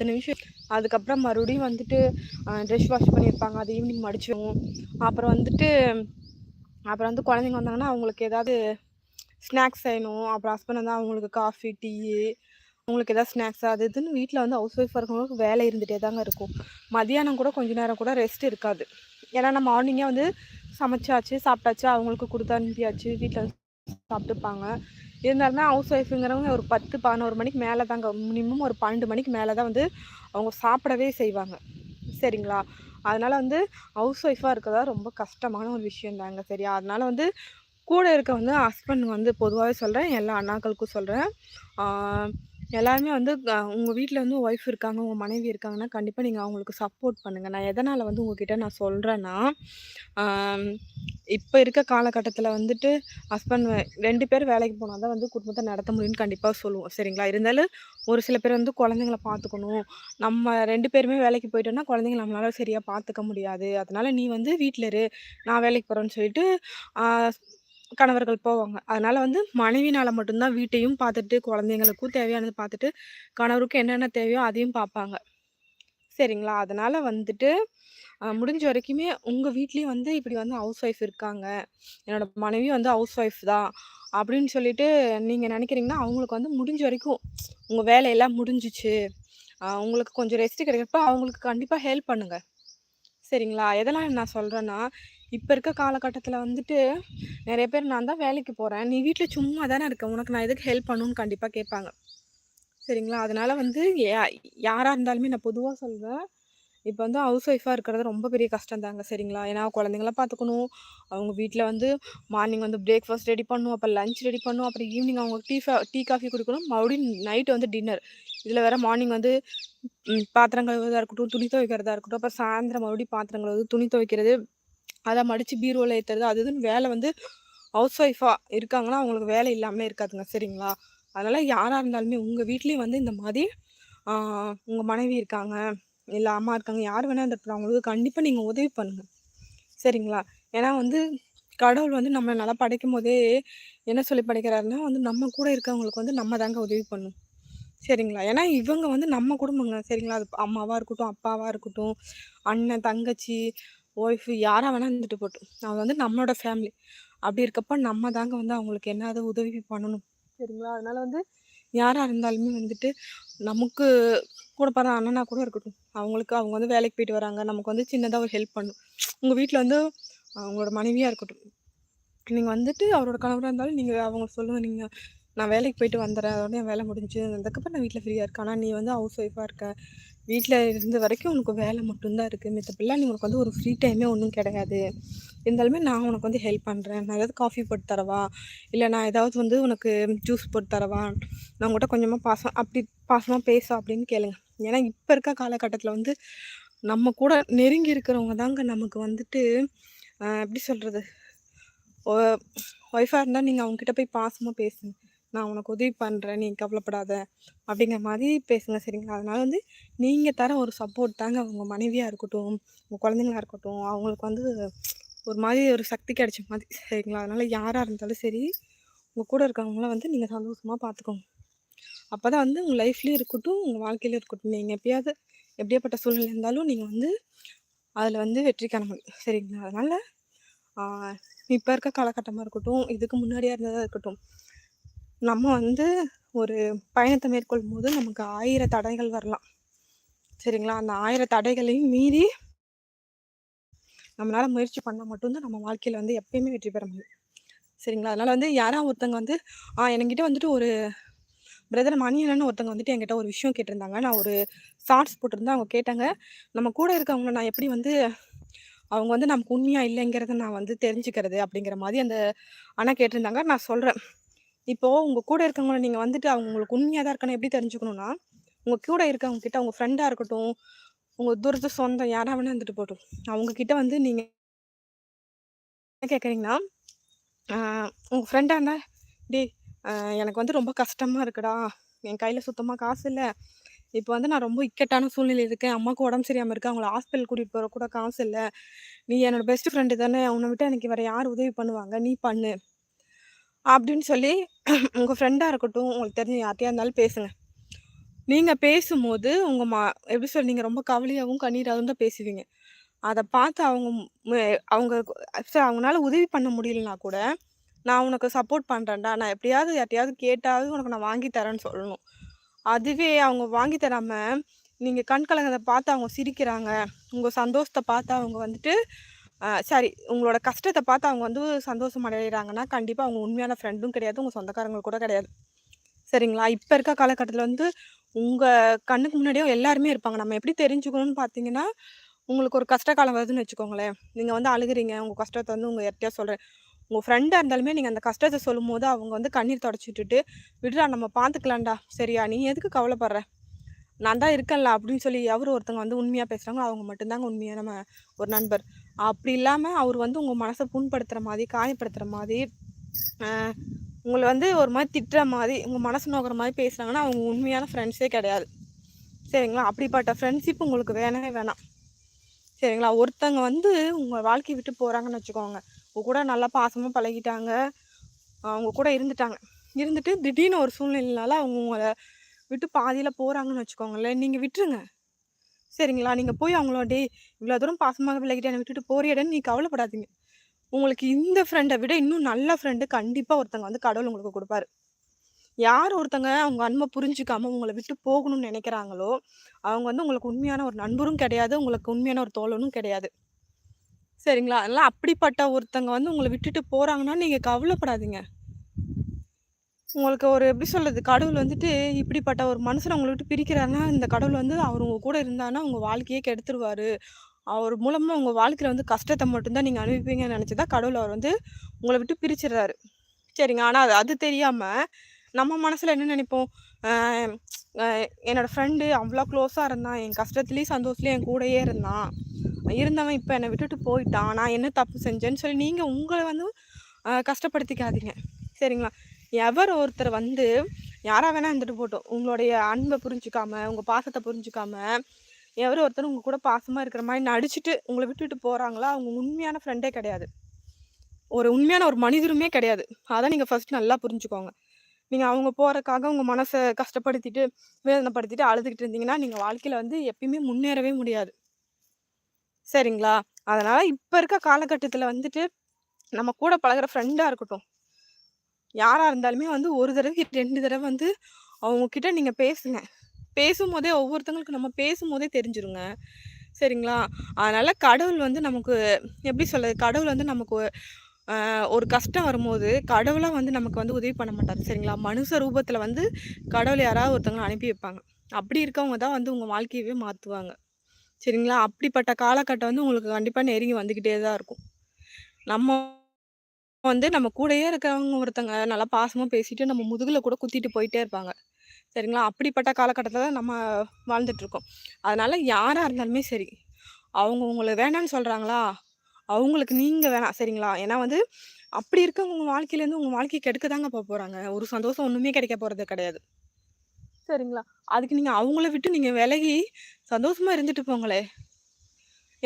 பத்து நிமிஷம் அதுக்கப்புறம் மறுபடியும் வந்துட்டு ட்ரெஸ் வாஷ் பண்ணியிருப்பாங்க. அது ஈவினிங் மடிச்சிடுவோம் அப்புறம் வந்துட்டு அப்புறம் வந்து குழந்தைங்க வந்தாங்கன்னா அவங்களுக்கு ஏதாவது ஸ்நாக்ஸ் செய்யணும் அப்புறம் ஹஸ்பண்ட் வந்து அவங்களுக்கு காஃபி டீ அவங்களுக்கு எதாவது ஸ்நாக்ஸ் அது இதுன்னு வீட்டில் வந்து ஹவுஸ் ஒய்ஃபாக இருக்கவங்களுக்கு வேலை இருந்துகிட்டே தாங்க இருக்கும். மதியானம் கூட கொஞ்ச நேரம் கூட ரெஸ்ட் இருக்காது. ஏன்னா நம்ம மார்னிங்கே வந்து சமைச்சாச்சு சாப்பிட்டாச்சு அவங்களுக்கு கொடுத்து அனுப்பியாச்சு வீட்டில் சாப்பிட்டுப்பாங்க. இருந்தாலுமே ஹவுஸ் ஒய்ஃபுங்கிறவங்க ஒரு பத்து பதினோரு மணிக்கு மேலே தாங்க மினிமம் ஒரு பன்னெண்டு மணிக்கு மேலே தான் வந்து அவங்க சாப்பிடவே செய்வாங்க. சரிங்களா? அதனால் வந்து ஹவுஸ் ஒய்ஃபாக இருக்கிறதா ரொம்ப கஷ்டமான ஒரு விஷயம் தாங்க சரியா அதனால் வந்து கூட இருக்க வந்து ஹஸ்பண்ட் வந்து பொதுவாகவே சொல்கிறேன் எல்லா அண்ணாக்களுக்கும் சொல்கிறேன் எல்லாருமே வந்து உங்கள் வீட்டில் வந்து ஒய்ஃப் இருக்காங்க உங்கள் மனைவி இருக்காங்கன்னா கண்டிப்பாக நீங்கள் அவங்களுக்கு சப்போர்ட் பண்ணுங்கள் நான் எதனால் வந்து உங்ககிட்ட நான் சொல்கிறேன்னா இப்போ இருக்க காலகட்டத்தில் வந்துட்டு ஹஸ்பண்ட் ரெண்டு பேர் வேலைக்கு போனால் தான் வந்து குடும்பத்தை நடத்த முடியும்னு கண்டிப்பாக சொல்லுவோம். சரிங்களா? இருந்தாலும் ஒரு சில பேர் வந்து குழந்தைங்கள பார்த்துக்கணும். நம்ம ரெண்டு பேருமே வேலைக்கு போயிட்டோம்னா குழந்தைங்கள நம்மளால சரியாக பார்த்துக்க முடியாது. அதனால் நீ வந்து வீட்டில் இரு நான் வேலைக்கு போகிறேன்னு சொல்லிட்டு கணவர்கள் போவாங்க. அதனால வந்து மனைவினால் மட்டும்தான் வீட்டையும் பார்த்துட்டு குழந்தைங்களுக்கும் தேவையானது பார்த்துட்டு கணவருக்கும் என்னென்ன தேவையோ அதையும் பார்ப்பாங்க. சரிங்களா? அதனால் வந்துட்டு முடிஞ்ச வரைக்குமே உங்கள் வீட்லேயும் வந்து இப்படி வந்து ஹவுஸ் ஒய்ஃப் இருக்காங்க. என்னோட மனைவி வந்து ஹவுஸ் ஒய்ஃப் தான். அப்படின்னு சொல்லிட்டு நீங்கள் நினைக்கிறீங்கன்னா அவங்களுக்கு வந்து முடிஞ்ச வரைக்கும் உங்கள் வேலையெல்லாம் முடிஞ்சிச்சு. உங்களுக்கு கொஞ்சம் ரெஸ்ட் கிடைக்கிறப்ப அவங்களுக்கு கண்டிப்பாக ஹெல்ப் பண்ணுங்கள் சரிங்களா? எதெல்லாம் நான் சொல்கிறேன்னா இப்போ இருக்க காலகட்டத்தில் வந்துட்டு நிறைய பேர் நான் தான் வேலைக்கு போகிறேன் நீ வீட்டில் சும்மா தானே இருக்க. உனக்கு நான் எதுக்கு ஹெல்ப் பண்ணணும்னு கண்டிப்பாக கேட்பாங்க. சரிங்களா? அதனால் வந்து யாராக இருந்தாலுமே நான் பொதுவாக சொல்வேன் இப்போ வந்து ஹவுஸ் ஒய்ஃபாக இருக்கிறது ரொம்ப பெரிய கஷ்டம் தாங்க. சரிங்களா? ஏன்னா குழந்தைங்கள பார்த்துக்கணும். அவங்க வீட்டில் வந்து மார்னிங் வந்து பிரேக்ஃபாஸ்ட் ரெடி பண்ணணும் அப்புறம் லஞ்ச் ரெடி பண்ணணும் அப்புறம் ஈவினிங் அவங்க டீ டீ காஃபி கொடுக்கணும். மறுபடியும் நைட்டு வந்து டின்னர் இதில் வேறு மார்னிங் வந்து பாத்திரம் கழுவுறதா இருக்கட்டும் துணி துவைக்கிறதா இருக்கட்டும். அப்புறம் சாயந்தரம் மறுபடியும் பாத்திரம் கழுவுது துணி துவைக்கிறது அதை மடித்து பீரோவில் ஏற்றுறது அது இதுன்னு வேலை வந்து ஹவுஸ் ஒய்ஃபாக இருக்காங்கன்னா அவங்களுக்கு வேலை இல்லாமலே இருக்காதுங்க. சரிங்களா? அதனால் யாராக இருந்தாலுமே உங்கள் வீட்லேயும் வந்து இந்த மாதிரி உங்கள் மனைவி இருக்காங்க இல்லை அம்மா இருக்காங்க யார் வேணால் இருந்துட்டு அவங்களுக்கு கண்டிப்பாக நீங்கள் உதவி பண்ணுங்கள் சரிங்களா? ஏன்னா வந்து கடவுள் வந்து நம்மளை நல்லா படைக்கும் போதே என்ன சொல்லி படைக்கிறாருன்னா வந்து நம்ம கூட இருக்கவங்களுக்கு வந்து நம்ம தாங்க உதவி பண்ணும். சரிங்களா? ஏன்னா இவங்க வந்து நம்ம குடும்பங்க. சரிங்களா? அது அம்மாவாக இருக்கட்டும் அப்பாவாக இருக்கட்டும் அண்ணன் தங்கச்சி ஒய்ஃபு யாராக வேணால் இருந்துட்டு போட்டும். அவங்க வந்து நம்மளோட ஃபேமிலி அப்படி இருக்கப்போ நம்ம தாங்க வந்து அவங்களுக்கு என்னது உதவி பண்ணணும். சரிங்களா? அதனால் வந்து யாராக இருந்தாலுமே வந்துட்டு நமக்கு கூட பிறந்த அண்ணனா கூட இருக்கட்டும். அவங்களுக்கு அவங்க வந்து வேலைக்கு போயிட்டு வராங்க. நமக்கு வந்து சின்னதாக ஒரு ஹெல்ப் பண்ணும். உங்கள் வீட்டில் வந்து அவங்களோட மனைவியாக இருக்கட்டும். நீங்கள் வந்துட்டு அவரோட கணவராக இருந்தாலும் நீங்கள் அவங்க சொல்லுங்கள் நீங்கள் நான் வேலைக்கு போயிட்டு வந்துடுறேன் அதோட என் வேலை முடிஞ்சு அதுக்கப்புறம் நான் வீட்டில் ஃப்ரீயாக இருக்கேன். ஆனால் நீ வந்து ஹவுஸ் ஒய்ஃபாக இருக்க. வீட்டில் இருந்த வரைக்கும் உனக்கு வேலை மட்டும்தான் இருக்குது மித்தப்பெல்லாம் நீ உனக்கு வந்து ஒரு ஃப்ரீ டைமே ஒன்றும் கிடையாது. இருந்தாலுமே நான் உனக்கு வந்து ஹெல்ப் பண்ணுறேன் நான் ஏதாவது காஃபி போட்டு தரவா? இல்லை நான் ஏதாவது வந்து உனக்கு ஜூஸ் போட்டு தரவா? நான் உங்கள்கிட்ட கொஞ்சமாக பாசம் அப்படி பாசமாக பேசும் அப்படின்னு கேளுங்க. ஏன்னா இப்போ இருக்க காலகட்டத்தில் வந்து நம்ம கூட நெருங்கி இருக்கிறவங்க தாங்க நமக்கு வந்துட்டு எப்படி சொல்கிறது ஒய்ஃபாக இருந்தால் நீங்கள் அவங்ககிட்ட போய் பாசமாக பேசுங்க. நான் உனக்கு உதவி பண்ணுறேன் நீ கவலைப்படாத அப்படிங்கிற மாதிரி பேசுங்க சரிங்களா? அதனால வந்து நீங்கள் தர ஒரு சப்போர்ட் தாங்க உங்கள் மனைவியாக இருக்கட்டும் உங்கள் குழந்தைங்களாக இருக்கட்டும் அவங்களுக்கு வந்து ஒரு மாதிரி ஒரு சக்தி கிடைச்ச மாதிரி சரிங்களா? அதனால் யாராக இருந்தாலும் சரி உங்கள் கூட இருக்கவங்களாம் வந்து நீங்கள் சந்தோஷமாக பார்த்துக்கோங்க அப்போ தான் வந்து உங்கள் லைஃப்லேயும் இருக்கட்டும் உங்கள் வாழ்க்கையிலையும் இருக்கட்டும் நீங்கள் எப்பயாவது எப்படியாப்பட்ட சூழ்நிலை இருந்தாலும் நீங்கள் வந்து அதில் வந்து வெற்றி காண சரிங்களா? அதனால் இப்போ இருக்க காலகட்டமாக இருக்கட்டும் இதுக்கு முன்னாடியாக இருந்ததாக இருக்கட்டும் நம்ம வந்து ஒரு பயணத்தை மேற்கொள்ளும் போது நமக்கு ஆயிர தடைகள் வரலாம். சரிங்களா? அந்த ஆயிர தடைகளையும் மீறி நம்மளால் முயற்சி பண்ணால் மட்டும்தான் நம்ம வாழ்க்கையில் வந்து எப்பயுமே வெற்றி பெற முடியும். சரிங்களா? அதனால் வந்து யாராவது ஒருத்தங்க வந்து ஆ என்கிட்ட வந்துட்டு ஒரு பிரதர் மணியனன்னு ஒருத்தங்க வந்துட்டு என்கிட்ட ஒரு விஷயம் கேட்டிருந்தாங்க. நான் ஒரு ஷார்ட்ஸ் போட்டிருந்தேன். அவங்க கேட்டாங்க நம்ம கூட இருக்கவங்க நான் எப்படி வந்து அவங்க வந்து நமக்கு உண்மையாக இல்லைங்கிறத நான் வந்து தெரிஞ்சுக்கிறது அப்படிங்கிற மாதிரி அந்த அண்ணா கேட்டிருந்தாங்க. நான் சொல்கிறேன் இப்போது உங்கள் கூட இருக்கவங்கள நீங்கள் வந்துட்டு அவங்க உங்களுக்கு உண்மையாக தான் இருக்கணும் எப்படி தெரிஞ்சுக்கணும்னா, உங்கள் கூட இருக்கவங்க கிட்ட உங்கள் ஃப்ரெண்டாக இருக்கட்டும், உங்கள் தூரத்து சொந்தம் யாராக வேணா இருந்துட்டு போட்டும். அவங்கக்கிட்ட வந்து நீங்கள் என்ன கேட்குறீங்கன்னா, உங்கள் ஃப்ரெண்டாக இருந்தால் "டேய் எனக்கு வந்து ரொம்ப கஷ்டமாக இருக்குடா. என் கையில் சுத்தமாக காசு இல்லை இப்போ வந்து நான் ரொம்ப இக்கட்டான சூழ்நிலை இருக்கேன். அம்மாவுக்கு உடம்பு சரியாம இருக்கு. அவங்கள ஹாஸ்பிட்டல் கூட்டிகிட்டு போகிற கூட காசு இல்லை நீ என்னோட பெஸ்ட் ஃப்ரெண்டு தானே! உன்ன விட்டு எனக்கு வேறு யார் உதவி பண்ணுவாங்க? நீ பண்ணு." அப்படின்னு சொல்லி உங்கள் ஃப்ரெண்டாக இருக்கட்டும் உங்களுக்கு தெரிஞ்ச யார்ட்டையாக இருந்தாலும் பேசுங்க நீங்கள் பேசும்போது உங்கள் ம எப்படி சொல்ல நீங்கள் ரொம்ப கவலையாகவும் கண்ணீராகவும் தான் பேசுவீங்க. அதை பார்த்து அவங்க அவங்க சரி அவங்களால உதவி பண்ண முடியலனா கூட, "நான் உனக்கு சப்போர்ட் பண்ணுறேன்டா நான் எப்படியாவது யார்ட்டையாவது கேட்டாவது உனக்கு நான் வாங்கி தரேன்னு" சொல்லணும். அதுவே அவங்க வாங்கி தராமல் நீங்கள் கண் கலங்கதை பார்த்து அவங்க சிரிக்கிறாங்க. உங்கள் சந்தோஷத்தை பார்த்து அவங்க வந்துட்டு சாரி உங்களோட கஷ்டத்தை பார்த்து அவங்க வந்து சந்தோஷம் அடையிறாங்கன்னா, கண்டிப்பாக அவங்க உண்மையான ஃப்ரெண்டும் கிடையாது. உங்கள் சொந்தக்காரங்க கூட கிடையாது. சரிங்களா? இப்போ இருக்க காலகட்டத்தில் வந்து உங்கள் கண்ணுக்கு முன்னாடியே எல்லாருமே இருப்பாங்க. நம்ம எப்படி தெரிஞ்சுக்கணும்னு பார்த்தீங்கன்னா, உங்களுக்கு ஒரு கஷ்ட காலம் வருதுன்னு வச்சுக்கோங்களேன். நீங்கள் வந்து அழுகுறீங்க. உங்கள் கஷ்டத்தை வந்து உங்கள் யார்ட்டயாவது சொல்கிறேன் உங்கள் ஃப்ரெண்டாக இருந்தாலுமே நீங்கள் அந்த கஷ்டத்த சொல்லும்போது, அவங்க வந்து கண்ணீர் தொடச்சிட்டுட்டு விட்டுட்டு, நம்ம பார்த்துக்கலாம்டா. சரியா? நீ எதுக்கு கவலைப்படுற? நான் தான் இருக்கேன்ல." அப்படின்னு சொல்லி எவரு ஒருத்தவங்க வந்து உண்மையாக பேசுகிறாங்களோ அவங்க மட்டும்தாங்க உண்மையாக நம்ம ஒரு நண்பர். அப்படி இல்லாமல் அவர் வந்து உங்கள் மனசை புண்படுத்துகிற மாதிரி காயப்படுத்துகிற மாதிரி உங்களை வந்து ஒரு மாதிரி திட்டுற மாதிரி உங்கள் மனசு நோக்கிற மாதிரி பேசுகிறாங்கன்னா அவங்க உண்மையான ஃப்ரெண்ட்ஸே கிடையாது. சரிங்களா? அப்படிப்பட்ட ஃப்ரெண்ட்ஷிப் உங்களுக்கு வேணவே வேணாம். சரிங்களா? ஒருத்தங்க வந்து உங்கள் வாழ்க்கையை விட்டு போகிறாங்கன்னு வச்சுக்கோங்க. உங்க கூட நல்லா பாசமாக பழகிட்டாங்க. அவங்க கூட இருந்துட்டாங்க. இருந்துட்டு திடீர்னு ஒரு சூழ்நிலைனால அவங்க உங்களை விட்டு பாதியில் போகிறாங்கன்னு வச்சுக்கோங்களேன், நீங்கள் விட்டுருங்க. சரிங்களா? நீங்கள் போய் அவங்கள இவ்வளோ தூரம் பாசமாக பழகிட்டு என்ன விட்டுட்டு போறியடன்னு நீ கவலைப்படாதீங்க. உங்களுக்கு இந்த ஃப்ரெண்டை விட இன்னும் நல்ல ஃப்ரெண்டு கண்டிப்பாக ஒருத்தங்க வந்து கடவுள் உங்களுக்கு கொடுப்பாரு யார் ஒருத்தங்க அவங்க அன்பை புரிஞ்சுக்காம உங்களை விட்டு போகணும்னு நினைக்கிறாங்களோ அவங்க வந்து உங்களுக்கு உண்மையான ஒரு நண்பரும் கிடையாது. உங்களுக்கு உண்மையான ஒரு தோழனும் கிடையாது. சரிங்களா? அதனால் அப்படிப்பட்ட ஒருத்தங்க வந்து உங்களை விட்டுட்டு போகிறாங்கன்னா நீங்கள் கவலைப்படாதீங்க. உங்களுக்கு ஒரு எப்படி சொல்கிறது கடவுள் வந்துட்டு இப்படிப்பட்ட ஒரு மனுஷனை உங்களை விட்டு பிரிக்கிறாருன்னா, இந்த கடவுள் வந்து அவர் உங்கள் கூட இருந்தாருன்னா, உங்கள் வாழ்க்கையே கெடுத்துருவார் அவர் மூலமாக உங்கள் வாழ்க்கையில் வந்து கஷ்டத்தை மட்டும்தான் நீங்கள் அனுபவிப்பீங்கன்னு நினச்சி தான் கடவுள் அவர் வந்து உங்களை விட்டு பிரிச்சிடுறாரு சரிங்க. ஆனால் அது அது தெரியாமல் நம்ம மனசில் என்ன நினைப்போம் என்னோடய ஃப்ரெண்டு அவ்வளோ க்ளோஸாக இருந்தான். என் கஷ்டத்துலேயும் சந்தோஷத்துலேயும் என் கூடயே இருந்தான். இருந்தவன் இப்போ என்னை விட்டுட்டு போயிட்டான். நான் என்ன தப்பு செஞ்சேன்னு சொல்லி நீங்கள் உங்களை வந்து கஷ்டப்படுத்திக்காதீங்க. சரிங்களா? எவர் ஒருத்தர் வந்து யாராக வேணால் இருந்துட்டு போட்டோம் உங்களுடைய அன்பை புரிஞ்சுக்காம, உங்கள் பாசத்தை புரிஞ்சுக்காம, எவரோ ஒருத்தர் உங்கள் கூட பாசமாக இருக்கிற மாதிரி நடிச்சுட்டு உங்களை விட்டுட்டு போகிறாங்களா அவங்க உண்மையான ஃப்ரெண்டே கிடையாது. ஒரு உண்மையான ஒரு மனிதருமே கிடையாது. அதை நீங்கள் ஃபஸ்ட்டு நல்லா புரிஞ்சுக்கோங்க. நீங்கள் அவங்க போகிறக்காக உங்கள் மனசை கஷ்டப்படுத்திட்டு, வேதனைப்படுத்திட்டு அழுதுகிட்டு இருந்தீங்கன்னா, நீங்கள் வாழ்க்கையில் வந்து எப்பயுமே முன்னேறவே முடியாது. சரிங்களா? அதனால் இப்போ இருக்க காலகட்டத்தில் வந்துட்டு, நம்ம கூட பழகுற ஃப்ரெண்டாக இருக்கட்டும். யாராக இருந்தாலுமே வந்து ஒரு தடவை ரெண்டு தடவை வந்து அவங்கக்கிட்ட நீங்கள் பேசுங்க. பேசும்போதே ஒவ்வொருத்தவங்களுக்கு நம்ம பேசும்போதே தெரிஞ்சிருங்க. சரிங்களா? அதனால் கடவுள் வந்து நமக்கு எப்படி சொல்கிறது கடவுள் வந்து நமக்கு ஒரு கஷ்டம் வரும்போது, கடவுளாக வந்து நமக்கு வந்து உதவி பண்ண மாட்டார் சரிங்களா? மனுஷ ரூபத்தில் வந்து கடவுள் யாராவது ஒருத்தவங்கள அனுப்பி வைப்பாங்க. அப்படி இருக்கவங்க தான் வந்து உங்கள் வாழ்க்கையவே மாற்றுவாங்க சரிங்களா? அப்படிப்பட்ட காலகட்டம் வந்து உங்களுக்கு கண்டிப்பாக நெருங்கி வந்துக்கிட்டே தான் இருக்கும். நம்ம வந்து நம்ம கூடயே இருக்கிறவங்க ஒருத்தங்க நல்லா பாசமா பேசிட்டு, நம்ம முதுகுல கூட குத்திட்டு போயிட்டே இருப்பாங்க. சரிங்களா? அப்படிப்பட்ட காலகட்டத்தில தான் நம்ம வாழ்ந்துட்டுருக்கோம். அதனால யாரா இருந்தாலுமே சரி, அவங்க உங்கள வேணான்னு சொல்றாங்களா, அவங்களுக்கு நீங்க வேணாம். சரிங்களா? ஏன்னா வந்து அப்படி இருக்கவங்க உங்க வாழ்க்கையிலேருந்து உங்க வாழ்க்கைய கெடுக்க தாங்க போப்போறாங்க. ஒரு சந்தோஷம் ஒண்ணுமே கிடைக்க போறது கிடையாது. சரிங்களா? அதுக்கு நீங்க அவங்கள விட்டு நீங்க விலகி சந்தோஷமா இருந்துட்டு போங்களேன்.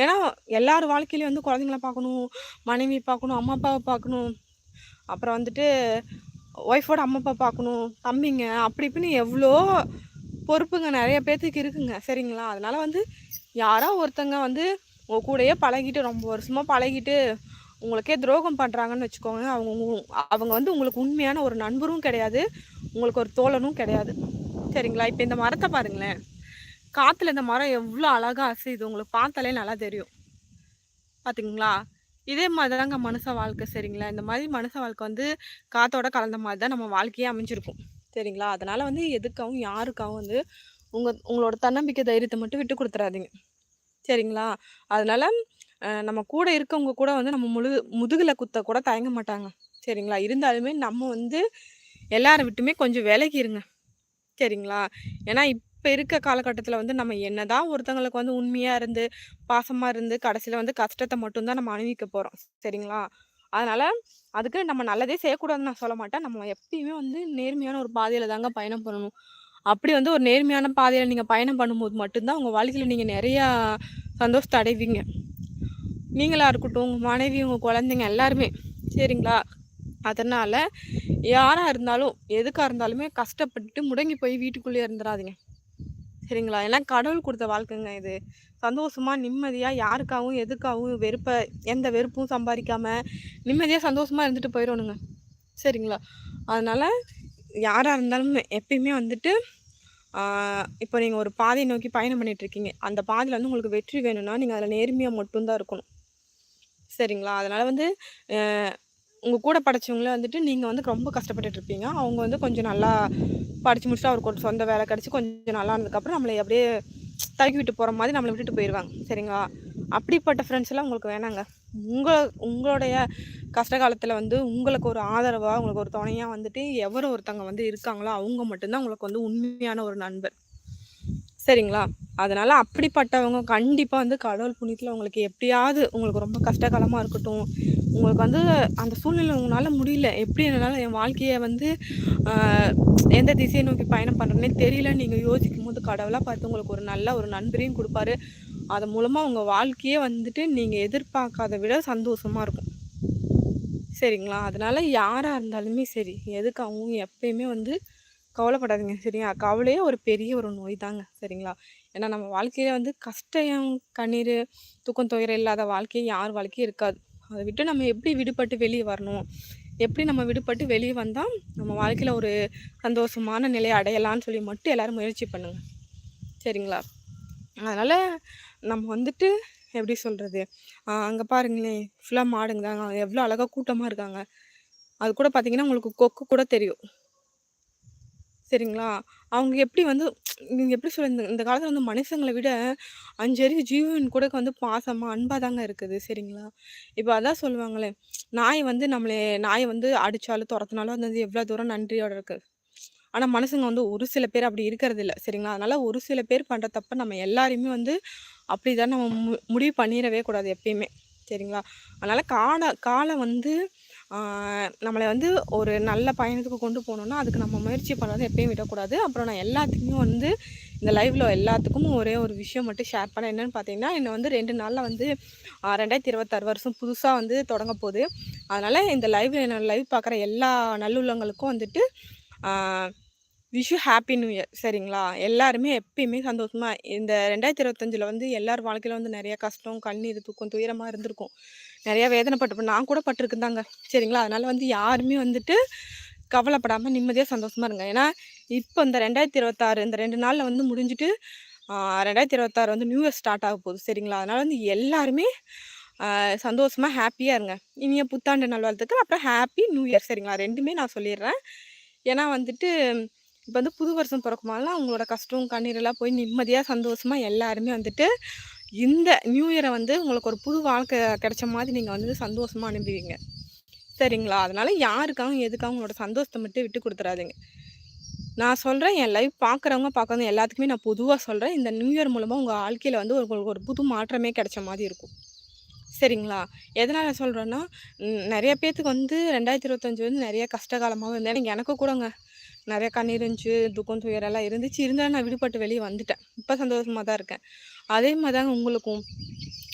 ஏன்னா எல்லார் வாழ்க்கையிலையும் வந்து குழந்தைங்கள பார்க்கணும், மனைவி பார்க்கணும், அம்மா அப்பாவை பார்க்கணும். அப்புறம் வந்துட்டு ஒய்ஃபோட அம்மா அப்பா பார்க்கணும், தம்பிங்க அப்படி இப்படின்னு எவ்வளோ பொறுப்புங்க நிறைய பேர்த்துக்கு இருக்குங்க. சரிங்களா? அதனால் வந்து யாரோ ஒருத்தங்க வந்து உங்கள் கூடயே பழகிட்டு ரொம்ப வருஷமாக பழகிட்டு, உங்களுக்கே துரோகம் பண்ணுறாங்கன்னு வச்சுக்கோங்க. அவங்க அவங்க வந்து உங்களுக்கு உண்மையான ஒரு நண்பரும் கிடையாது. உங்களுக்கு ஒரு தோழனும் கிடையாது. சரிங்களா? இப்போ இந்த மரத்தை பாருங்களேன். காத்துல இந்த மரம் எவ்வளோ அழகா அசையுது. உங்களுக்கு பார்த்தாலே நல்லா தெரியும். பார்த்தீங்களா? இதே மாதிரி தாங்க மனுஷ வாழ்க்கை சரிங்களா? இந்த மாதிரி மனுஷ வாழ்க்கை வந்து காத்தோட கலந்த மாதிரி தான் நம்ம வாழ்க்கையே அமைஞ்சிருக்கும். சரிங்களா? அதனால வந்து எதுக்காகவும், யாருக்காகவும் வந்து உங்க உங்களோட தன்னம்பிக்கை, தைரியத்தை மட்டும் விட்டு குடுத்துறாதீங்க. சரிங்களா? அதனால நம்ம கூட இருக்கவங்க கூட வந்து நம்ம முழு முதுகில் குத்த கூட தயங்க மாட்டாங்க. சரிங்களா? இருந்தாலுமே நம்ம வந்து எல்லாரை விட்டுமே கொஞ்சம் விலகி இருங்க. சரிங்களா? ஏன்னா இப்போ இருக்க காலகட்டத்தில் வந்து நம்ம என்ன தான் ஒருத்தங்களுக்கு வந்து உண்மையாக இருந்து, பாசமாக இருந்து, கடைசியில் வந்து கஷ்டத்தை மட்டும்தான் நம்ம அனுபவிக்க போகிறோம் சரிங்களா? அதனால் அதுக்கு நம்ம நல்லதே செய்யக்கூடாதுன்னு நான் சொல்ல மாட்டேன். நம்ம எப்பயுமே வந்து நேர்மையான ஒரு பாதையில் தாங்க பயணம் பண்ணணும். அப்படி வந்து ஒரு நேர்மையான பாதையில் நீங்கள் பயணம் பண்ணும்போது மட்டும்தான் உங்கள் வாழ்க்கையில் நீங்கள் நிறையா சந்தோஷத்தை அடைவீங்க. நீங்களாக இருக்கட்டும், உங்கள் மனைவி, உங்கள் குழந்தைங்க எல்லாருமே. சரிங்களா? அதனால் யாராக இருந்தாலும், எதுக்காக இருந்தாலுமே கஷ்டப்பட்டு முடங்கி போய் வீட்டுக்குள்ளேயே இருந்துறாதீங்க. சரிங்களா? ஏன்னா கடவுள் கொடுத்த வாழ்க்கைங்க இது. சந்தோஷமாக நிம்மதியாக யாருக்காகவும், எதுக்காகவும் வெறுப்பை எந்த வெறுப்பும் சம்பாதிக்காமல் நிம்மதியாக சந்தோஷமாக இருந்துட்டு போயிடணுங்க சரிங்களா? அதனால் யாராக இருந்தாலும் எப்பயுமே வந்துட்டு இப்போ நீங்கள் ஒரு பாதையை நோக்கி பயணம் பண்ணிகிட்ருக்கீங்க அந்த பாதையில் வந்து உங்களுக்கு வெற்றி வேணும்னா, நீங்கள் அதில் நேர்மையாக மட்டும்தான் இருக்கணும். சரிங்களா? அதனால் வந்து உங்கள் கூட படிச்சவங்கள வந்துட்டு நீங்கள் வந்து ரொம்ப கஷ்டப்பட்டுட்டு இருப்பீங்க. அவங்க வந்து கொஞ்சம் நல்லா படித்து முடிச்சுட்டு அவருக்கு ஒரு சொந்த வேலை கிடச்சி கொஞ்சம் நல்லா இருந்ததுக்கப்புறம் நம்மளை அப்படியே தள்ளி விட்டு போகிற மாதிரி நம்மளை விட்டுட்டு போயிடுவாங்க சரிங்களா? அப்படிப்பட்ட ஃப்ரெண்ட்ஸ் எல்லாம் உங்களுக்கு வேணாங்க. உங்கள் உங்களுடைய கஷ்ட காலத்தில் வந்து உங்களுக்கு ஒரு ஆதரவாக உங்களுக்கு ஒரு துணையாக வந்துட்டு எவரோ ஒருத்தவங்க வந்து இருக்காங்களோ, அவங்க மட்டும்தான் உங்களுக்கு வந்து உண்மையான ஒரு நண்பர். சரிங்களா? அதனால் அப்படிப்பட்டவங்க கண்டிப்பாக வந்து கடவுள் புண்ணியத்தில் உங்களுக்கு எப்படியாவது உங்களுக்கு ரொம்ப கஷ்ட இருக்கட்டும், உங்களுக்கு வந்து அந்த சூழ்நிலை உங்களால் முடியல. எப்படி என்னால் என் வாழ்க்கையை வந்து எந்த திசையை நோக்கி பயணம் பண்ணுறேன்னே தெரியல நீங்கள் யோசிக்கும் யோசிக்கும்போது, கடவுளாக பார்த்து உங்களுக்கு ஒரு நல்ல ஒரு நண்பரையும் கொடுப்பாரு அது மூலமாக உங்கள் வாழ்க்கையே வந்துட்டு நீங்கள் எதிர்பார்க்காத விட சந்தோஷமாக இருக்கும். சரிங்களா? அதனால் யாராக இருந்தாலுமே சரி, எதுக்காகவும் எப்பயுமே வந்து கவலைப்படாதீங்க. சரியா? கவலையே ஒரு பெரிய ஒரு நோய் தாங்க. சரிங்களா? ஏன்னா நம்ம வாழ்க்கையில வந்து கஷ்டம், கண்ணீர் தூக்கம், துயரம் இல்லாத வாழ்க்கையே யார் வாழ்க்கையும் இருக்காது. அதை விட்டு நம்ம எப்படி விடுபட்டு வெளியே வரணும்? எப்படி நம்ம விடுபட்டு வெளியே வந்தால் நம்ம வாழ்க்கையில் ஒரு சந்தோஷமான நிலையை அடையலான்னு சொல்லி மட்டும் எல்லோரும் முயற்சி பண்ணுங்கள் சரிங்களா? அதனால் நம்ம வந்துட்டு எப்படி சொல்கிறது அங்கே பாருங்களேன், ஃபுல்லாக மாடுங்க தாங்க. எவ்வளோ அழகாக கூட்டமாக இருக்காங்க. அது கூட பார்த்திங்கன்னா உங்களுக்கு கொக்கு கூட தெரியும். சரிங்களா? அவங்க எப்படி வந்து நீங்கள் எப்படி சொல்ல இந்த இந்த வந்து மனுஷங்களை விட அஞ்சறிவு ஜீவன் கூட வந்து பாசமாக அன்பாக தாங்க இருக்குது. சரிங்களா? இப்போ அதான் சொல்லுவாங்களே, நாய் வந்து நம்மளே நாய் வந்து அடித்தாலும் துரத்தினாலும் அது வந்து எவ்வளோ தூரம் நன்றியோட இருக்குது ஆனால் மனுஷங்க வந்து ஒரு சில பேர் அப்படி இருக்கிறதில்ல. சரிங்களா? அதனால ஒரு சில பேர் பண்ணுற தப்ப நம்ம எல்லாரையுமே வந்து அப்படிதான் நம்ம மு முடிவு பண்ணிடவே கூடாது எப்பயுமே. சரிங்களா? அதனால் கால காலம் வந்து நம்மளை வந்து ஒரு நல்ல பயணத்துக்கு கொண்டு போணும்னா, அதுக்கு நம்ம முயற்சி பண்ணத எப்பயும் விடக்கூடாது. அப்புறம் நான் எல்லாத்துக்குமே வந்து இந்த லைவில் எல்லாத்துக்கும் ஒரே ஒரு விஷயம் மட்டும் ஷேர் பண்ண என்னென்னு பார்த்தீங்கன்னா, இன்னும் வந்து ரெண்டு நாளில் வந்து ரெண்டாயிரத்தி இருபத்தாறு வருஷம் புதுசாக வந்து தொடங்க போகுது அதனால் இந்த லைவ் என்னோடய லைவ் பார்க்குற எல்லா நல்லுள்ளங்களுக்கும் வந்துட்டு விஷு ஹாப்பி நியூ இயர். சரிங்களா? எல்லாருமே எப்பயுமே சந்தோஷமாக இந்த 2025ல வந்து எல்லார் வாழ்க்கையில் வந்து நிறையா கஷ்டம், கண்ணீர், தூக்கம், துயரமாக இருந்திருக்கும். நிறையா வேதனைப்பட்டு நான் கூட பட்டிருக்குந்தாங்க சரிங்களா? அதனால் வந்து யாருமே வந்துட்டு கவலைப்படாமல் நிம்மதியாக சந்தோஷமாக இருங்க. ஏன்னா, இப்போ இந்த 2026 இந்த ரெண்டு நாளில் வந்து முடிஞ்சுட்டு, ரெண்டாயிரத்தி இருபத்தாறு வந்து நியூ இயர் ஸ்டார்ட் ஆக போகுது. சரிங்களா? அதனால வந்து எல்லாருமே சந்தோஷமாக ஹாப்பியாக இருங்க. இனிய புத்தாண்டு நல்வாழ்த்துக்கள். அப்புறம் ஹாப்பி நியூ இயர். சரிங்களா? ரெண்டுமே நான் சொல்லிடுறேன் ஏன்னா வந்துட்டு, இப்போ வந்து புது வருஷம் பிறக்குமாலாம் அவங்களோட கஷ்டம், கண்ணீரெல்லாம் போய் நிம்மதியாக சந்தோஷமாக எல்லாருமே வந்துட்டு, இந்த நியூ இயரை வந்து உங்களுக்கு ஒரு புது வாழ்க்கை கிடைச்ச மாதிரி நீங்கள் வந்து சந்தோஷமாக அனுப்புவீங்க சரிங்களா? அதனால் யாருக்காகவும், எதுக்காகவும் உங்களோட சந்தோஷத்தை மட்டும் விட்டு கொடுத்துறாதீங்க நான் சொல்கிறேன் என் லைஃப் பார்க்குறவங்க, பார்க்குறவங்க எல்லாத்துக்குமே நான் பொதுவாக சொல்கிறேன் இந்த நியூ இயர் மூலமாக உங்கள் வாழ்க்கையில் வந்து உங்களுக்கு ஒரு புது மாற்றமே கிடைச்ச மாதிரி இருக்கும். சரிங்களா? எதனால் சொல்கிறேன்னா நிறைய பேர்த்துக்கு வந்து ரெண்டாயிரத்தி இருபத்தஞ்சி வந்து நிறைய கஷ்ட காலமாவும் இருந்தது. எனக்கு கூடங்க நிறைய கண்ணீர் இருந்துச்சு, துக்கம், துயரெல்லாம் இருந்துச்சு. இருந்தாலும் நான் விடுபட்டு வெளியே வந்துட்டேன். இப்போ சந்தோஷமாக தான் இருக்கேன். அதே மாதிரி தாங்க உங்களுக்கும்.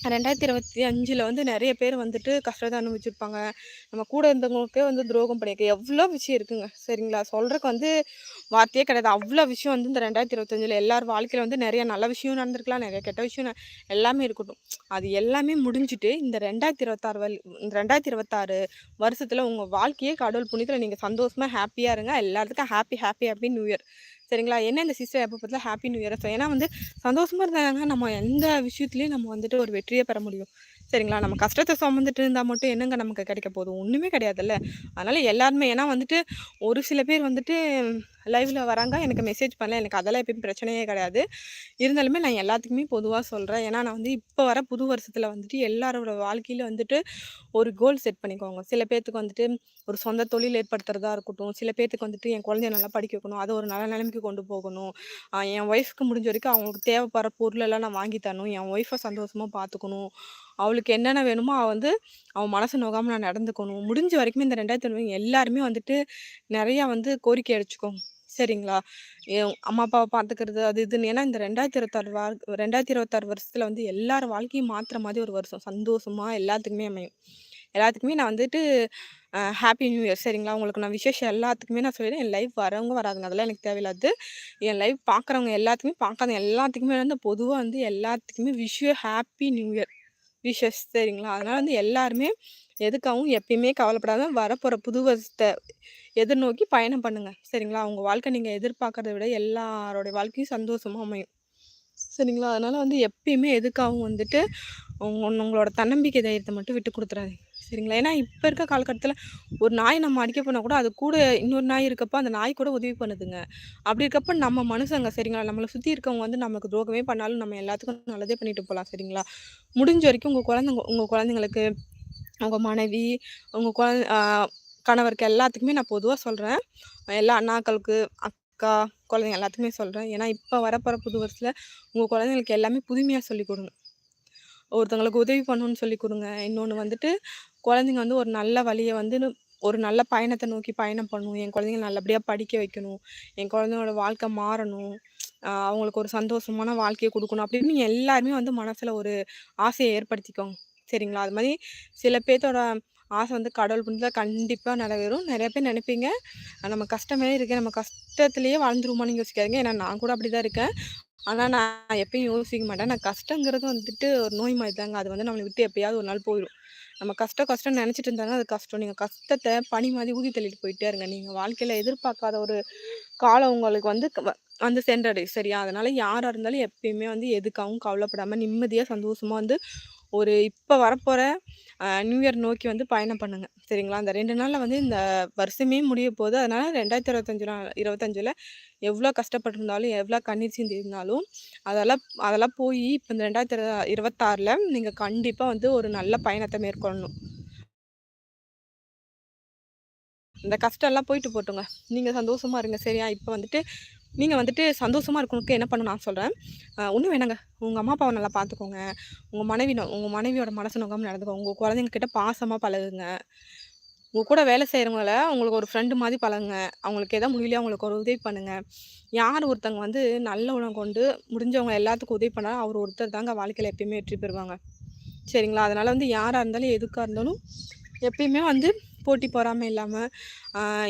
2025ல வந்து நிறைய பேர் வந்துட்டு கஷ்டத்தை அனுபவிச்சிருப்பாங்க. நம்ம கூட இருந்தவங்களுக்கே வந்து துரோகம் பண்ணியிருக்க எவ்வளோ விஷயம் இருக்குங்க. சரிங்களா? சொல்கிறக்கு வந்து வார்த்தையே கிடையாது. அவ்வளோ விஷயம் வந்து இந்த 2025ல எல்லார் வாழ்க்கையில் வந்து நிறைய நல்ல விஷயம் நடந்திருக்கலாம். நிறைய கெட்ட விஷயம் எல்லாமே இருக்கட்டும். அது எல்லாமே முடிஞ்சுட்டு இந்த 2026 வல் 2026 வருஷத்துல உங்க வாழ்க்கையே கடவுள் புண்ணியத்தில் நீங்கள் சந்தோஷமாக ஹாப்பியாக இருங்க. எல்லாத்துக்கும் happy happy happy new year. சரிங்களா? என்ன இந்த சிஸ்டர் எப்போ பார்த்தாலும் ஹாப்பி நியூ இயர் ஏன்னா வந்து சந்தோஷமாக இருந்தாங்க நம்ம எந்த விஷயத்துலேயும் நம்ம வந்துட்டு ஒரு வெற்றி வெற்றியே பெற முடியும். சரிங்களா? நம்ம கஷ்டத்தை சுமந்துட்டு இருந்தால் மட்டும் என்னங்க நமக்கு கிடைக்க போதும் ஒன்றுமே கிடையாதுல்ல. அதனால் எல்லாருமே ஏன்னா வந்துட்டு ஒரு சில பேர் வந்துட்டு லைவில் வராங்க. எனக்கு மெசேஜ் பண்ணல. எனக்கு அதெல்லாம் எப்பயும் பிரச்சனையே கிடையாது. இருந்தாலுமே நான் எல்லாத்துக்குமே பொதுவாக சொல்கிறேன் ஏன்னா நான் வந்து இப்போ வர புது வருஷத்தில் வந்துட்டு எல்லாரோட வாழ்க்கையில் வந்துட்டு ஒரு கோல் செட் பண்ணிக்கோங்க. சில பேர்த்துக்கு வந்துட்டு ஒரு சொந்த தொழில் ஏற்படுத்துறதா இருக்கட்டும். சில பேர்த்துக்கு வந்துட்டு என் குழந்தைய நல்லா படிக்க வைக்கணும். அதை ஒரு நல்ல நிலைமைக்கு கொண்டு போகணும். என் ஒய்ஃப்க்கு முடிஞ்ச வரைக்கும் அவங்களுக்கு தேவைப்படுற பொருளெல்லாம் நான் வாங்கி தரணும். என் ஒய்ஃபை சந்தோஷமாக பார்த்துக்கணும். அவளுக்கு என்னென்ன வேணுமோ அவள் வந்து அவன் மனசு நோகாமல் நான் நடந்துக்கணும். முடிஞ்ச வரைக்குமே இந்த 2025 எல்லாருமே வந்துட்டு நிறையா வந்து கோரிக்கை அடிச்சுக்கோங்க சரிங்களா? என் அம்மா, அப்பாவை பார்த்துக்கிறது அது இதுன்னு. ஏன்னா இந்த 2026 வாழ் 2026 வருஷத்துல வந்து எல்லார் வாழ்க்கையும் மாற்றுற மாதிரி ஒரு வருஷம். சந்தோஷமாக எல்லாத்துக்குமே அமையும். எல்லாத்துக்குமே நான் வந்துட்டு ஹாப்பி நியூ இயர் சரிங்களா? உங்களுக்கு நான் விசேஷம் எல்லாத்துக்குமே நான் சொல்லிடுறேன். என் லைஃப் வரவங்க, வராதுங்க அதெல்லாம் எனக்கு தேவையில்லாது. என் லைஃப் பார்க்குறவங்க எல்லாத்துக்குமே, பார்க்காத எல்லாத்துக்குமே வந்து பொதுவாக வந்து எல்லாத்துக்குமே wish happy new year wishes சரிங்களா? அதனால் வந்து எல்லாருமே எதுக்காகவும் எப்பயுமே கவலைப்படாத வரப்போகிற புது வருஷத்தை எதிர்நோக்கி பயணம் பண்ணுங்கள் சரிங்களா? அவங்க வாழ்க்கை நீங்கள் எதிர்பார்க்குறத விட எல்லாரோடைய வாழ்க்கையும் சந்தோஷமா அமையும். சரிங்களா? அதனால் வந்து எப்பயுமே எதுக்காகவும் வந்துட்டு உங் உங்களோட தன்னம்பிக்கை தைரியத்தை மட்டும் விட்டு கொடுத்துறாதீங்க சரிங்களா? ஏன்னா இப்போ இருக்க காலகட்டத்தில் ஒரு நாய் நம்ம அடிக்க போனால் கூட அது கூட இன்னொரு நாய் இருக்கப்போ அந்த நாய் கூட உதவி பண்ணுதுங்க. அப்படி இருக்கப்ப நம்ம மனுஷங்க சரிங்களா? நம்மளை சுற்றி இருக்கவங்க வந்து நமக்கு துரோகமே பண்ணாலும் நம்ம எல்லாத்துக்கும் நல்லதே பண்ணிட்டு போகலாம் சரிங்களா? முடிஞ்ச வரைக்கும் உங்கள் குழந்தைங்க உங்கள் குழந்தைங்களுக்கு, உங்கள் மனைவி, உங்கள் குழந்த கணவருக்கு எல்லாத்துக்குமே நான் பொதுவாக சொல்கிறேன் எல்லா அண்ணாக்களுக்கு, அக்கா, குழந்தைங்க எல்லாத்துக்குமே சொல்கிறேன் ஏன்னா இப்போ வரப்போகிற புது வருஷத்தில் உங்கள் குழந்தைங்களுக்கு எல்லாமே புதுமையாக சொல்லிக் கொடுங்க ஒருத்தவங்களுக்கு உதவி பண்ணணும்னு சொல்லிக் கொடுங்க இன்னொன்று வந்துட்டு குழந்தைங்க வந்து ஒரு நல்ல வழியை வந்து ஒரு நல்ல பயணத்தை நோக்கி பயணம் பண்ணணும். என் குழந்தைங்க நல்லபடியாக படிக்க வைக்கணும். என் குழந்தைங்களோட வாழ்க்கை மாறணும். அவங்களுக்கு ஒரு சந்தோஷமான வாழ்க்கையை கொடுக்கணும் அப்படின்னு நீங்கள் எல்லாருமே வந்து மனசில் ஒரு ஆசையை ஏற்படுத்திக்கோங்க. சரிங்களா? அது மாதிரி சில பேர்த்தோட ஆசை வந்து கடவுள் புண்ணியத்துல கண்டிப்பாக நிறைவேறும். நிறைய பேர் நினைப்பீங்க நம்ம கஷ்டமே இருக்கேன் நம்ம கஷ்டத்துலேயே வாழ்ந்துருமான்னு யோசிக்காதீங்க. ஏன்னா நான் கூட அப்படிதான் இருக்கேன். ஆனால் நான் எப்பயும் யோசிக்க மாட்டேன். நான் கஷ்டங்கிறது வந்துட்டு ஒரு நோய் மாதிரி தாங்க. அது வந்து நம்மளை விட்டு எப்பயாவது ஒரு நாள் போயிடும் நம்ம கஷ்டம் கஷ்டம் நினச்சிட்டு இருந்தாங்கன்னா அது கஷ்டம். நீங்கள் கஷ்டத்தை பனி மாதிரி ஊதி தள்ளிட்டு போயிட்டே இருங்க. நீங்கள் வாழ்க்கையில் எதிர்பார்க்காத ஒரு காலம் உங்களுக்கு வந்து வந்து சென்றடையும். சரியா? அதனால் யாராக இருந்தாலும் எப்பயுமே வந்து எதுக்காகவும் கவலைப்படாமல் நிம்மதியாக சந்தோஷமாக வந்து ஒரு இப்போ வரப்போகிற நியூ இயர் நோக்கி வந்து பயணம் பண்ணுங்கள் சரிங்களா? அந்த ரெண்டு நாளில் வந்து இந்த வருஷமே முடிய போது. அதனால 2025 25ல எவ்ளோ கஷ்டப்பட்டுருந்தாலும், எவ்ளோ கண்ணீர் சிந்தியிருந்தாலும், அதெல்லாம் அதெல்லாம் போய் இப்போ இந்த ரெண்டாயிரத்தி இருபத்தாறில் நீங்கள் கண்டிப்பாக வந்து ஒரு நல்ல பயணத்தை மேற்கொள்ளணும். இந்த கஷ்டம்லாம் போயிட்டு போட்டுங்க. நீங்கள் சந்தோஷமாக இருங்க. சரியா? இப்போ வந்துட்டு நீங்கள் வந்துட்டு சந்தோஷமாக இருக்கணுக்கு என்ன பண்ணணும் நான் சொல்கிறேன் ஒன்றும் வேணாங்க. உங்கள் அம்மா, அப்பாவை நல்லா பார்த்துக்கோங்க. உங்கள் மனைவி உங்கள் மனைவியோட மனசு நோக்காமல் நடந்துக்கோங்க. உங்கள் குழந்தைங்க கிட்ட பாசமாக பழகுங்க. உங்கள் கூட வேலை செய்கிறவங்கள உங்களுக்கு ஒரு ஃப்ரெண்டு மாதிரி பழகுங்க. அவங்களுக்கு எதாவது முடியலையோ அவங்களுக்கு ஒரு உதவி பண்ணுங்கள் யார் ஒருத்தவங்க வந்து நல்ல உணவு கொண்டு முடிஞ்சவங்க எல்லாத்துக்கும் உதவி பண்ணால் அவர் ஒருத்தர் தாங்க வாழ்க்கையில் எப்பயுமே வெற்றி பெறுவாங்க. சரிங்களா? அதனால் வந்து யாராக இருந்தாலும், எதுக்காக இருந்தாலும் எப்பயுமே வந்து போட்டி பொறாமை இல்லாமல்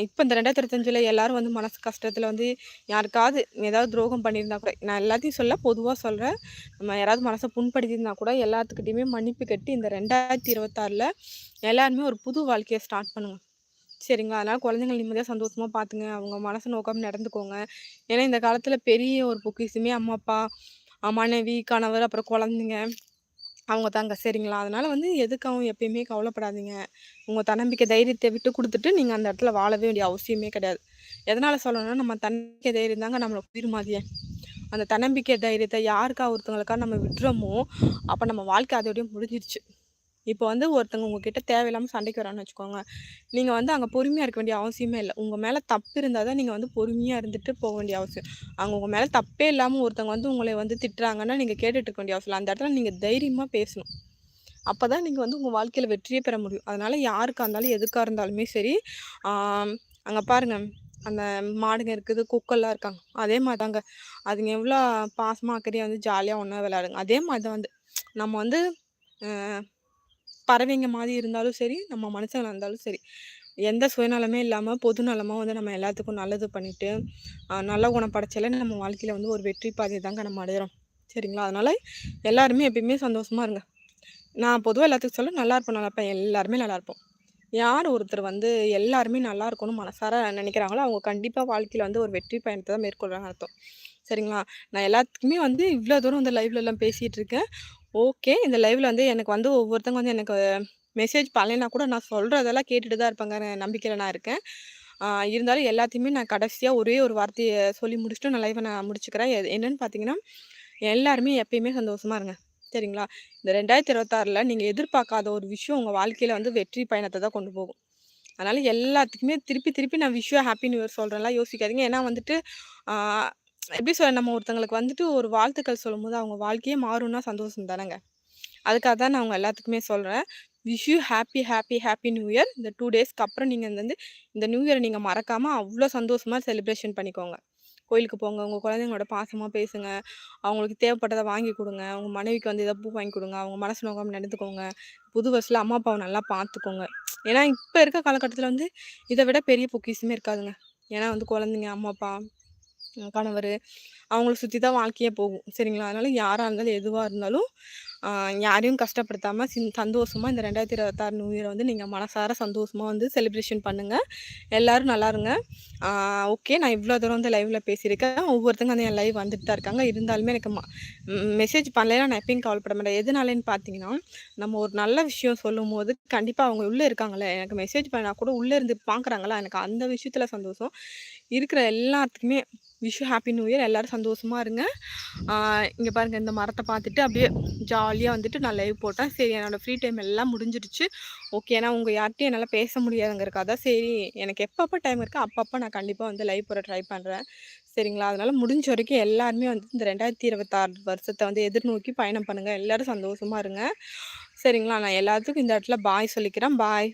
இப்போ இந்த இந்த 2025ல எல்லாரும் வந்து மனசு கஷ்டத்தில் வந்து யாருக்காவது ஏதாவது துரோகம் பண்ணியிருந்தா கூட நான் எல்லாத்தையும் சொல்ல பொதுவாக சொல்கிறேன் நம்ம யாராவது மனசை புண்படுத்தியிருந்தா கூட எல்லாத்துக்கிட்டையுமே மன்னிப்பு கட்டி இந்த 2026ல எல்லாருமே ஒரு புது வாழ்க்கையை ஸ்டார்ட் பண்ணுங்கள் சரிங்களா? அதனால் குழந்தைங்கள நிம்மதியாக சந்தோஷமாக பார்த்துங்க. அவங்க மனசு நோக்காம நடந்துக்கோங்க. ஏன்னா இந்த காலத்தில் பெரிய ஒரு பொக்கிஷமே அம்மா, அப்பா, மனைவி, கணவர், அப்புறம் குழந்தைங்க. அவங்க தாங்க. சரிங்களா? அதனால் வந்து எதுக்காகவும் எப்பயுமே கவலைப்படாதீங்க. உங்கள் தன்னம்பிக்கை தைரியத்தை விட்டு கொடுத்துட்டு நீங்கள் அந்த இடத்துல வாழவே வேண்டிய அவசியமே கிடையாது. எதனால் சொல்லணும்னா நம்ம தன்னம்பிக்கை தைரியம் தாங்க நம்மளை உயிர் மாதிரியே. அந்த தன்னம்பிக்கை தைரியத்தை யாருக்கா ஒருத்தவங்களுக்கா நம்ம விட்டுறோமோ அப்போ நம்ம வாழ்க்கை அதோடய முடிஞ்சிருச்சு. இப்போ வந்து ஒருத்தவங்க உங்ககிட்ட தேவையில்லாமல் சண்டைக்கு வரான்னு வச்சுக்கோங்க. நீங்கள் வந்து அங்கே பொறுமையாக இருக்க வேண்டிய அவசியமே இல்லை உங்கள் மேலே தப்பு இருந்தால் தான் நீங்கள் வந்து பொறுமையாக இருந்துட்டு போக வேண்டிய அவசியம். அங்கே உங்கள் மேலே தப்பே இல்லாமல் ஒருத்தவங்க வந்து உங்களை வந்து திட்டுறாங்கன்னா, நீங்கள் கேட்டுட்டு இருக்க வேண்டிய அவசியம் அந்த இடத்துல நீங்கள் தைரியமாக பேசணும். அப்பதான் நீங்கள் வந்து உங்கள் வாழ்க்கையில் வெற்றியே பெற முடியும். அதனால் யாருக்காக இருந்தாலும், எதுக்காக இருந்தாலுமே சரி, அங்கே பாருங்கள் பாருங்க, அந்த மாடுங்க இருக்குது, குக்கர்லாம் இருக்காங்க. அதே மாதிரி தாங்க. அதுங்க எவ்வளோ பாசமாக அக்கறையா வந்து ஜாலியாக ஒன்றா விளையாடுங்க. அதே மாதிரி தான் வந்து நம்ம வந்து பறவைங்க மாதிரி இருந்தாலும் சரி, நம்ம மனுஷங்களாக இருந்தாலும் சரி, எந்த சுயநலமே இல்லாமல் பொது நலமா வந்து நம்ம எல்லாத்துக்கும் நல்லது பண்ணிட்டு, நல்ல குணம் நம்ம வாழ்க்கையில் வந்து ஒரு வெற்றி பாதையை தாங்க நம்ம அடையிறோம். சரிங்களா? அதனால் எல்லாருமே எப்பயுமே சந்தோஷமாக இருங்க. நான் பொதுவாக எல்லாத்துக்கும் சொல்ல நல்லா இருப்போம், நல்லா இருப்பேன். எல்லாருமே நல்லா இருப்போம். யார் ஒருத்தர் வந்து எல்லாருமே நல்லா இருக்கணும்னு மனசார நினைக்கிறாங்களோ, அவங்க கண்டிப்பாக வாழ்க்கையில் வந்து ஒரு வெற்றி பயணத்தை தான் மேற்கொள்கிறாங்க அர்த்தம். சரிங்களா? நான் எல்லாத்துக்குமே வந்து இவ்வளோ தூரம் வந்து லைவ்லலாம் பேசிகிட்டு இருக்கேன். ஓகே. இந்த லைவ்ல வந்து எனக்கு வந்து ஒவ்வொருத்தவங்க வந்து எனக்கு மெசேஜ் பண்ணலைன்னா கூட நான் சொல்கிறதெல்லாம் கேட்டுட்டு தான் இருப்பாங்க நம்பிக்கையில் நான் இருக்கேன். இருந்தாலும் எல்லாத்தையுமே நான் கடைசியாக ஒரே ஒரு வார்த்தையை சொல்லி முடிச்சுட்டு நான் லைவை நான் முடிச்சுக்கிறேன். எ என்னன்னு பார்த்தீங்கன்னா, எல்லாருமே எப்பயுமே சந்தோஷமா இருங்க. சரிங்களா? இந்த ரெண்டாயிரத்தி இருபத்தாறில் நீங்கள் எதிர்பார்க்காத ஒரு விஷயம் உங்கள் வாழ்க்கையில் வந்து வெற்றி பயணத்தை தான் கொண்டு போகும். அதனால் எல்லாத்துக்குமே திருப்பி திருப்பி நான் விஷயம் ஹாப்பி நியூ இயர் சொல்கிறேன்லாம் யோசிக்காதீங்க. ஏன்னா வந்துட்டு, எப்படி சொல்ல நம்ம ஒருத்தங்களுக்கு வந்துட்டு ஒரு வாழ்த்துக்கள் சொல்லும்போது அவங்க வாழ்க்கையே மாறும்னா சந்தோஷம் தானேங்க. அதுக்காக தான் நான் அவங்க எல்லாத்துக்குமே சொல்கிறேன் wish you happy happy happy new year. இந்த டூ டேஸ்க்கு அப்புறம் நீங்கள் வந்து இந்த நியூ இயரை நீங்கள் மறக்காமல் அவ்வளோ சந்தோஷமா செலிப்ரேஷன் பண்ணிக்கோங்க. கோயிலுக்கு போங்க உங்கள் குழந்தைங்களோட பாசமாக பேசுங்க. அவங்களுக்கு தேவைப்பட்டதை வாங்கி கொடுங்க. உங்கள் மனைவிக்கு வந்து இதை பூ வாங்கி கொடுங்க. அவங்க மனசு நோக்காமல் நடந்துக்கோங்க. புது வருஷத்தில் அம்மா அப்பாவை நல்லா பார்த்துக்கோங்க. ஏன்னா இப்போ இருக்க காலகட்டத்தில் வந்து இதை விட பெரிய பொக்கிஷமே இருக்காதுங்க. ஏன்னா வந்து குழந்தைங்க அம்மா அப்பா கணவர். அவங்கள சுற்றி தான் வாழ்க்கையே போகும். சரிங்களா? அதனால் யாராக இருந்தாலும் எதுவாக இருந்தாலும் யாரையும் கஷ்டப்படுத்தாமல் சின் சந்தோஷமாக இந்த ரெண்டாயிரத்தி இருபத்தாறு நியூ இயரை வந்து நீங்கள் மனசார சந்தோஷமாக வந்து செலிப்ரேஷன் பண்ணுங்கள் எல்லோரும் நல்லா இருங்க. ஓகே நான் இவ்வளோ தூரம் வந்து லைவில் பேசியிருக்கேன். ஒவ்வொருத்தங்க வந்து என் லைவ் வந்துட்டு தான் இருக்காங்க. இருந்தாலுமே எனக்கு மெசேஜ் பண்ணலைன்னா நான் எப்பயும் கவலைப்பட மாட்டேன். எதனாலன்னு பார்த்தீங்கன்னா நம்ம ஒரு நல்ல விஷயம் சொல்லும் போது கண்டிப்பாக அவங்க உள்ளே இருக்காங்களே எனக்கு மெசேஜ் பண்ணால் கூட உள்ளே இருந்து பார்க்குறாங்களா எனக்கு அந்த விஷயத்தில் சந்தோஷம். இருக்கிற எல்லாத்துக்குமே விஷ் ஹாப்பி நியூ இயர் எல்லோரும் சந்தோஷமாக இருங்க. இங்கே பாருங்கள் இந்த மரத்தை பார்த்துட்டு அப்படியே ஜாலியாக வந்துட்டு நான் லைவ் போட்டேன். சரி என்னோடய ஃப்ரீ டைம் எல்லாம் முடிஞ்சிடுச்சு. ஓகே ஏன்னா உங்கள் யார்கிட்டையும் என்னால் பேச முடியாதுங்கிறக்காக சரி எனக்கு எப்பப்போ டைம் இருக்கோ அப்பப்போ நான் கண்டிப்பாக வந்து லைவ் போட ட்ரை பண்ணுறேன் சரிங்களா? அதனால் முடிஞ்ச வரைக்கும் எல்லாருமே வந்து இந்த ரெண்டாயிரத்தி இருபத்தாறு வருஷத்தை வந்து எதிர்நோக்கி பயணம் பண்ணுங்கள் எல்லோரும் சந்தோஷமாக இருங்க. சரிங்களா? நான் எல்லாத்துக்கும் இந்த இடத்துல பாய் சொல்லிக்கிறேன். பாய்